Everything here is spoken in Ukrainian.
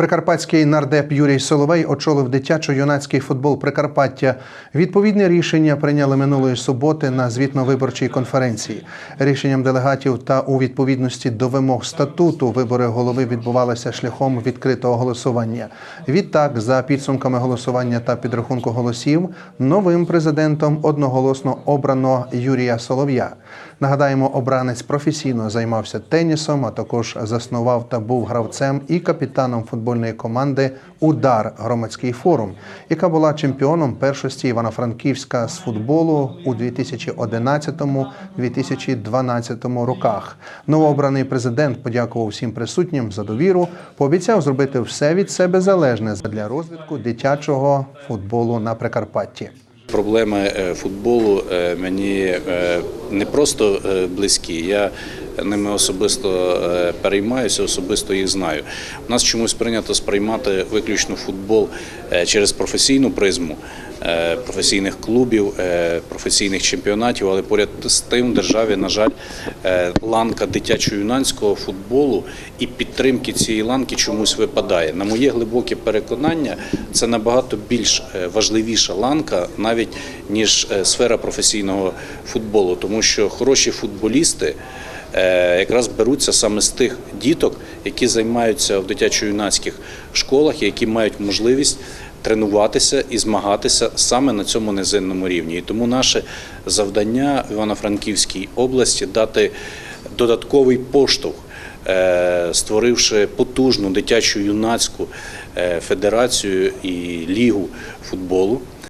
Прикарпатський нардеп Юрій Соловей очолив дитячо-юнацький футбол Прикарпаття. Відповідне рішення прийняли минулої суботи на звітно-виборчій конференції. Рішенням делегатів та у відповідності до вимог статуту вибори голови відбувалися шляхом відкритого голосування. Відтак, за підсумками голосування та підрахунку голосів, новим президентом одноголосно обрано Юрія Солов'я. Нагадаємо, обранець професійно займався тенісом, а також заснував та був гравцем і капітаном футбольної команди Удар громадський форум, яка була чемпіоном першості Івано-Франківська з футболу у 2011-2012 роках. Новообраний президент подякував всім присутнім за довіру, пообіцяв зробити все від себе залежне для розвитку дитячого футболу на Прикарпатті. Проблеми е, футболу е, мені е, не просто близькі, я ними особисто е, переймаюся, особисто їх знаю. У нас чомусь прийнято сприймати виключно футбол е, через професійну призму е, професійних клубів, професійних чемпіонатів, але поряд з тим державі, на жаль, ланка дитячо-юнацького футболу і підтримки цієї ланки чомусь випадає. На моє глибоке переконання, це набагато більш важливіша ланка, навіть ніж сфера професійного футболу, тому що хороші футболісти. Е, Якраз беруться саме з тих діток, які займаються в дитячо-юнацьких школах, які мають можливість тренуватися і змагатися саме на цьому низинному рівні. І тому наше завдання в Івано-Франківській області дати додатковий поштовх, е, створивши потужну дитячу юнацьку е, федерацію і лігу футболу.